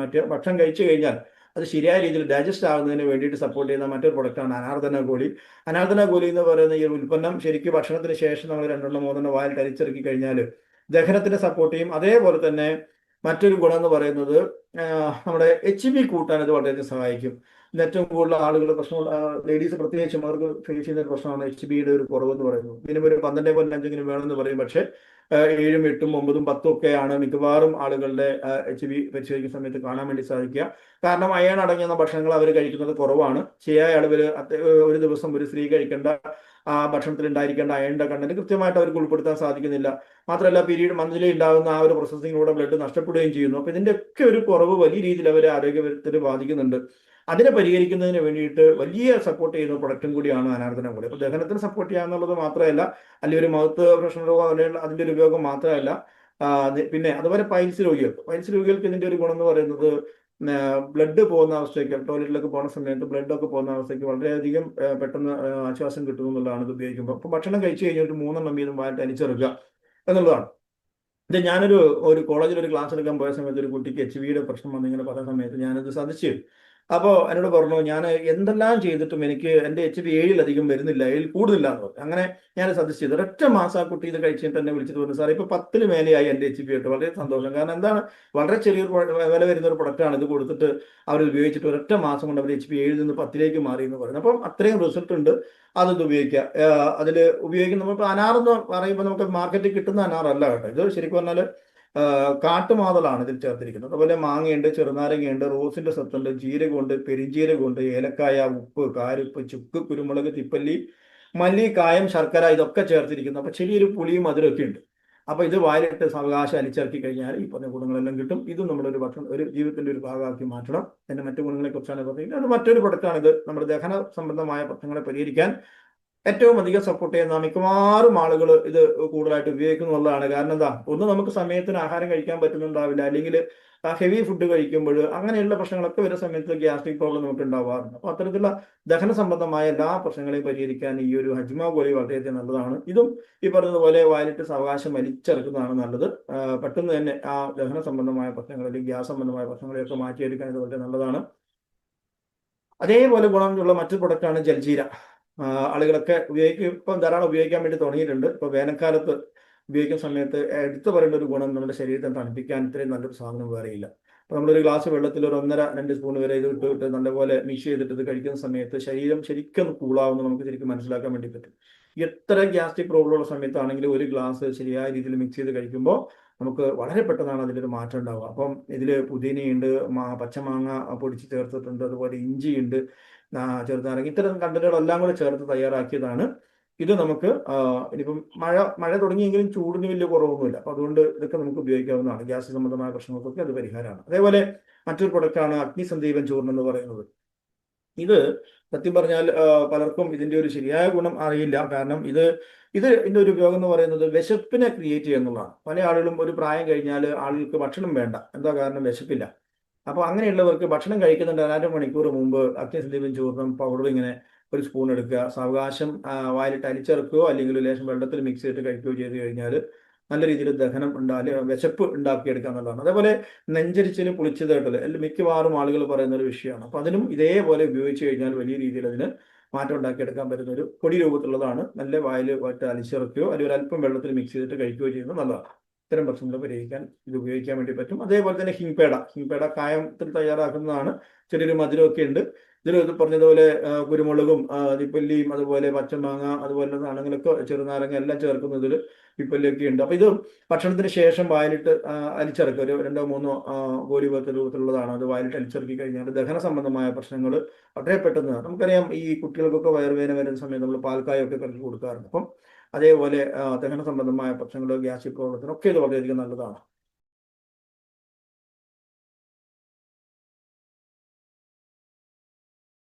മാറ്റുക ഭക്ഷണം കഴിച്ചു കഴിഞ്ഞാൽ അത് ശരിയായ രീതിയിൽ ഡൈജസ്റ്റ് ആകുന്നതിന് വേണ്ടിയിട്ട് സപ്പോർട്ട് ചെയ്യുന്ന മറ്റൊരു പ്രൊഡക്റ്റാണ് അനാർദന ഗോളി. അനാർദന ഗോളി എന്ന് പറയുന്ന ഈ ഉൽപ്പന്നം ശരിക്കും ഭക്ഷണത്തിന് ശേഷം നമ്മൾ രണ്ടെണ്ണം മൂന്നെണ്ണം വായിൽ തരിച്ചിറക്കി കഴിഞ്ഞാൽ ദഹനത്തിന് സപ്പോർട്ട് ചെയ്യും. അതേപോലെ തന്നെ മറ്റൊരു ഗുണം എന്ന് പറയുന്നത് നമ്മുടെ എച്ച് ബി കൂട്ടാൻ ഇത് വളരെയധികം സഹായിക്കും. ഏറ്റവും കൂടുതൽ ആളുകൾ പ്രശ്നമുള്ള ലേഡീസ് പ്രത്യേകിച്ചും അവർക്ക് ഫേസ് ചെയ്യുന്ന ഒരു പ്രശ്നമാണ് എച്ച് ബിയുടെ ഒരു കുറവ് എന്ന് പറയുന്നത്. മിനിമം ഒരു പന്ത്രണ്ടേ പോയിന്റ് അഞ്ചെങ്കിലും വേണമെന്ന് പറയും. പക്ഷേ ഏഴും എട്ടും ഒമ്പതും പത്തും ഒക്കെയാണ് മിക്കവാറും ആളുകളുടെ എച്ച് ബി പരിശോധിക്കുന്ന സമയത്ത് കാണാൻ വേണ്ടി സാധിക്കുക. കാരണം അയൺ അടങ്ങിയ ഭക്ഷണങ്ങൾ അവർ കഴിക്കുന്നത് കുറവാണ്. ശരിയായ അളവിൽ ഒരു ദിവസം ഒരു സ്ത്രീ കഴിക്കേണ്ട ആ ഭക്ഷണത്തിൽ ഉണ്ടായിരിക്കേണ്ട അയണിന്റെ കണ്ടന്റ് കൃത്യമായിട്ട് അവർക്ക് ഉൾപ്പെടുത്താൻ സാധിക്കുന്നില്ല. മാത്രമല്ല പീരീഡ് മന്ത്ലി ഉണ്ടാകുന്ന ആ ഒരു പ്രോസസ്സിങ്ങിലൂടെ ബ്ലഡ് നഷ്ടപ്പെടുകയും ചെയ്യുന്നു. അപ്പൊ ഇതിന്റെ ഒക്കെ ഒരു കുറവ് വലിയ രീതിയിൽ അവരെ ആരോഗ്യപരത്തിൽ ബാധിക്കുന്നുണ്ട്. അതിനെ പരിഹരിക്കുന്നതിന് വേണ്ടിയിട്ട് വലിയ സപ്പോർട്ട് ചെയ്യുന്ന പ്രൊഡക്റ്റും കൂടിയാണ് അനാർദ്ദനം കൂടി അപ്പോൾ ദഹനത്തിന് സപ്പോർട്ട് ചെയ്യുക എന്നുള്ളത് മാത്രമല്ല അല്ലെങ്കിൽ ഒരു മൗത്ത് പ്രശ്ന രോഗം അതിന്റെ ഒരു ഉപയോഗം മാത്രമല്ല പിന്നെ അതുപോലെ പൈൽസ് രോഗികൾക്ക്. പൈൽസ് രോഗികൾക്ക് ഇതിന്റെ ഒരു ഗുണം എന്ന് പറയുന്നത് ബ്ലഡ് പോകുന്ന അവസ്ഥയ്ക്ക് ടോയ്ലറ്റിലൊക്കെ പോകുന്ന സമയത്ത് ബ്ലഡ് ഒക്കെ പോകുന്ന അവസ്ഥയ്ക്ക് വളരെയധികം പെട്ടെന്ന് ആശ്വാസം കിട്ടുന്നു എന്നുള്ളതാണ് ഇത് ഉപയോഗിക്കുമ്പോൾ അപ്പോൾ ഭക്ഷണം കഴിച്ചു കഴിഞ്ഞാൽ ഒരു മൂന്നെണ്ണം വീതം വായിട്ട് അനിച്ചെറുക്കുക എന്നുള്ളതാണ്. ഇത് ഞാനൊരു ഒരു കോളേജിൽ ഒരു ക്ലാസ് എടുക്കാൻ പോയ സമയത്ത് ഒരു കുട്ടിക്ക് എച്ച് വിയുടെ പ്രശ്നം വന്നിങ്ങനെ പറഞ്ഞ സമയത്ത് ഞാനത് സാധിച്ചു അപ്പോൾ എന്നോട് പറഞ്ഞു ഞാൻ എന്തെല്ലാം ചെയ്തിട്ടും എനിക്ക് എന്റെ എച്ച് ബി ഏഴിലധികം വരുന്നില്ല ഏഴിൽ കൂടുതലില്ല എന്ന് പറഞ്ഞു. അങ്ങനെ ഞാൻ സജസ്റ്റ് ചെയ്തു. ഒരൊറ്റ മാസം ആ കുട്ടി ഇത് കഴിച്ചിട്ട് തന്നെ വിളിച്ചിട്ട് പറഞ്ഞു സാർ ഇപ്പോൾ പത്തിന് മേലെയായി എന്റെ എച്ച് പി ആയിട്ട്. വളരെ സന്തോഷം. കാരണം എന്താണ്? വളരെ ചെറിയൊരു വില വരുന്ന ഒരു പ്രൊഡക്റ്റാണ് ഇത് കൊടുത്തിട്ട് അവർ ഉപയോഗിച്ചിട്ട് ഒരൊറ്റ മാസം കൊണ്ട് അവർ എച്ച് പി ഏഴിൽ നിന്ന് പത്തിലേക്ക് മാറി എന്ന് പറഞ്ഞു. അപ്പം അത്രയും റിസൾട്ട് ഉണ്ട്. അതത് ഉപയോഗിക്കാം അതിൽ ഉപയോഗിക്കുന്ന നമ്മൾ എന്ന് പറയുമ്പോൾ നമുക്ക് മാർക്കറ്റിൽ കിട്ടുന്ന അനാർ അല്ല കേട്ടോ. ഇത് ശരിക്കും പറഞ്ഞാൽ കാട്ടുമാതളാണ് ഇതിൽ ചേർത്തിരിക്കുന്നത്. അതുപോലെ മാങ്ങയുണ്ട് ചെറുനാരങ്ങയുണ്ട് റോസിന്റെ സത്തുണ്ട് ജീരകമുണ്ട് പെരിഞ്ജീരകമുണ്ട് ഏലക്കായ ഉപ്പ് കാരുപ്പ് ചുക്ക് കുരുമുളക് തിപ്പല്ലി മല്ലി കായം ശർക്കര ഇതൊക്കെ ചേർത്തിരിക്കുന്നു. അപ്പൊ ചെറിയൊരു പുളിയും മധുരമൊക്കെ ഉണ്ട്. അപ്പൊ ഇത് വായിലിട്ട് സാവകാശം അലിച്ചിറക്കി കഴിഞ്ഞാൽ ഈ പറഞ്ഞ ഗുണങ്ങളെല്ലാം കിട്ടും. ഇത് നമ്മുടെ ഒരു ഭക്ഷണം ഒരു ജീവിതത്തിന്റെ ഒരു ഭാഗമാക്കി മാറ്റണം. എന്റെ മറ്റു ഗുണങ്ങളെ കുറിച്ചാണ് പറഞ്ഞത് അത് മറ്റൊരു പ്രൊഡക്റ്റാണ് ഇത് നമ്മുടെ ദഹന സംബന്ധമായ പ്രശ്നങ്ങളെ പരിഹരിക്കാൻ ഏറ്റവും അധികം സപ്പോർട്ട് ചെയ്യുന്ന മിക്കവാറും ആളുകൾ ഇത് കൂടുതലായിട്ട് ഉപയോഗിക്കുന്നുള്ളതാണ് കാരണം എന്താ? ഒന്ന് നമുക്ക് സമയത്തിന് ആഹാരം കഴിക്കാൻ പറ്റുന്നുണ്ടാവില്ല. അല്ലെങ്കിൽ ഹെവി ഫുഡ് കഴിക്കുമ്പോൾ അങ്ങനെയുള്ള പ്രശ്നങ്ങളൊക്കെ വരുന്ന സമയത്ത് ഗ്യാസ്ട്രിക് പ്രോബ്ലം നമുക്ക് ഉണ്ടാവാറുണ്ട്. അപ്പോൾ അത്തരത്തിലുള്ള ദഹന സംബന്ധമായ എല്ലാ പ്രശ്നങ്ങളെയും പരിഹരിക്കാൻ ഈ ഒരു ഹജ്മ പോലെ വളരെയധികം നല്ലതാണ്. ഇതും ഈ പറഞ്ഞതുപോലെ വാലിട്ട് സാവകാശം വലിച്ചെടുക്കുന്നതാണ് നല്ലത്. പെട്ടെന്ന് തന്നെ ആ ദഹന സംബന്ധമായ പ്രശ്നങ്ങൾ അല്ലെങ്കിൽ ഗ്യാസ് സംബന്ധമായ പ്രശ്നങ്ങളെയൊക്കെ മാറ്റിയെടുക്കാൻ ഇത് വളരെ നല്ലതാണ്. അതേപോലെ ഗുണമുള്ള മറ്റൊരു പ്രൊഡക്റ്റാണ് ജൽജീര. ആളുകളൊക്കെ ഉപയോഗിക്കും ഇപ്പം ധാരാളം ഉപയോഗിക്കാൻ വേണ്ടി തുടങ്ങിയിട്ടുണ്ട്. ഇപ്പോൾ വേനൽക്കാലത്ത് ഉപയോഗിക്കുന്ന സമയത്ത് എടുത്തു പറയേണ്ട ഒരു ഗുണം നമ്മുടെ ശരീരത്തെ തണുപ്പിക്കാൻ ഇത്രയും നല്ലൊരു സാധനം വേറെയില്ല അപ്പോൾ നമ്മളൊരു ഗ്ലാസ് വെള്ളത്തിൽ ഒരു ഒന്നര രണ്ട് സ്പൂൺ വരെ ഇത് ഇട്ട് ഇട്ട് നല്ലപോലെ മിക്സ് ചെയ്തിട്ട് ഇത് കഴിക്കുന്ന സമയത്ത് ശരീരം ശരിക്കും കൂളാവുന്ന നമുക്ക് ശരിക്കും മനസ്സിലാക്കാൻ വേണ്ടി പറ്റും. എത്ര ഗ്യാസ്ട്രിക് പ്രോബ്ലം ഉള്ള സമയത്താണെങ്കിലും ഒരു ഗ്ലാസ് ശരിയായ രീതിയിൽ മിക്സ് ചെയ്ത് കഴിക്കുമ്പോൾ നമുക്ക് വളരെ പെട്ടെന്നാണ് അതിലൊരു മാറ്റം ഉണ്ടാവുക. അപ്പം ഇതിൽ പുതിനയുണ്ട് പച്ചമാങ്ങ പൊടിച്ച് ചേർത്തിട്ടുണ്ട് അതുപോലെ ഇഞ്ചിയുണ്ട് ചെറുനാരങ്ങ ഇത്തരം കണ്ടന്റുകളെല്ലാം കൂടെ ചേർത്ത് തയ്യാറാക്കിയതാണ്. ഇത് നമുക്ക് ഇനിയിപ്പം മഴ മഴ തുടങ്ങിയെങ്കിലും ചൂടിന് വലിയ കുറവൊന്നുമില്ല. അപ്പം അതുകൊണ്ട് ഇതൊക്കെ നമുക്ക് ഉപയോഗിക്കാവുന്നതാണ്. ഗ്യാസ് സംബന്ധമായ പ്രശ്നങ്ങൾക്കൊക്കെ അത് പരിഹാരമാണ്. അതേപോലെ മറ്റൊരു പ്രൊഡക്റ്റാണ് അഗ്നിസന്ദീപൻ ചൂർണം എന്ന് പറയുന്നത്. ഇത് സത്യം പറഞ്ഞാൽ പലർക്കും ഇതിന്റെ ഒരു ശരിയായ ഗുണം അറിയില്ല. കാരണം ഇത് ഇത് ഇതിന്റെ ഒരു ഉപയോഗം എന്ന് പറയുന്നത് വിശപ്പിനെ ക്രിയേറ്റ് ചെയ്യുന്നതാണ് പല ആളുകളും ഒരു പ്രായം കഴിഞ്ഞാൽ ആളുകൾക്ക് ഭക്ഷണം വേണ്ട. എന്താ കാരണം? വിശപ്പില്ല. അപ്പോൾ അങ്ങനെയുള്ളവർക്ക് ഭക്ഷണം കഴിക്കുന്നുണ്ട് അര മണിക്കൂർ മുമ്പ് അത്യസന്ധീപം ചൂർണം പൗഡർ ഇങ്ങനെ ഒരു സ്പൂൺ എടുക്കുക. സാവകാശം വായിലിട്ട് അരിച്ചിറക്കുകയോ അല്ലെങ്കിൽ ലേശം വെള്ളത്തിൽ മിക്സ് ചെയ്തിട്ട് കഴിക്കുകയോ ചെയ്ത് കഴിഞ്ഞാൽ നല്ല രീതിയിൽ ദഹനം ഉണ്ടാൽ വിശപ്പ് ഉണ്ടാക്കിയെടുക്കുക എന്നുള്ളതാണ്. അതേപോലെ നെഞ്ചരിച്ചിൽ പുളിച്ചതായിട്ടുള്ള മിക്കവാറും ആളുകൾ പറയുന്ന ഒരു വിഷയമാണ്. അപ്പൊ അതിനും ഇതേപോലെ ഉപയോഗിച്ച് കഴിഞ്ഞാൽ വലിയ രീതിയിൽ അതിന് മാറ്റം ഉണ്ടാക്കിയെടുക്കാൻ പറ്റുന്ന ഒരു പൊടി രൂപത്തിലുള്ളതാണ്. നല്ല വായിൽ വട്ട് അലിച്ചിറക്കുകയോ അല്ലെങ്കിൽ അല്പം വെള്ളത്തിൽ മിക്സ് ചെയ്തിട്ട് കഴിക്കുകയോ ചെയ്യുന്നത് നല്ലതാണ്. ഇത്തരം പ്രശ്നങ്ങൾ പരിഹരിക്കാൻ ഇത് ഉപയോഗിക്കാൻ വേണ്ടി പറ്റും. അതേപോലെ തന്നെ ഹിംപേട ഹിംപേട കായത്തിൽ തയ്യാറാക്കുന്നതാണ്. ചെറിയൊരു മധുരമൊക്കെ ഉണ്ട്. ഇതിൽ ഇത് പറഞ്ഞതുപോലെ കുരുമുളകും തിപ്പല്ലിയും അതുപോലെ പച്ചമാങ്ങ അതുപോലെ സാധനങ്ങളൊക്കെ ചെറുനാരങ്ങ എല്ലാം ചേർക്കുന്നതിൽ പിപ്പല്ലിയൊക്കെ ഉണ്ട്. അപ്പൊ ഇത് ഭക്ഷണത്തിന് ശേഷം വായിലിട്ട് അലിച്ചിറക്കുക. ഒരു രണ്ടോ മൂന്നോ ഗോലി പോലത്തെ രൂപത്തിലുള്ളതാണ്. അത് വായിലിട്ട് അലിച്ചിറക്കി കഴിഞ്ഞാൽ ദഹന സംബന്ധമായ പ്രശ്നങ്ങൾ വളരെ പെട്ടെന്ന് നമുക്കറിയാം ഈ കുട്ടികൾക്കൊക്കെ വയറുവേദന വരുന്ന സമയത്ത് നമ്മൾ പാൽക്കായൊക്കെ കലക്കി കൊടുക്കാറുണ്ട്. അപ്പം അതേപോലെ ദഹന സംബന്ധമായ പ്രശ്നങ്ങൾ ഗ്യാസ് പ്രോബ്ലത്തിനൊക്കെ ഇത് വളരെയധികം നല്ലതാണ്.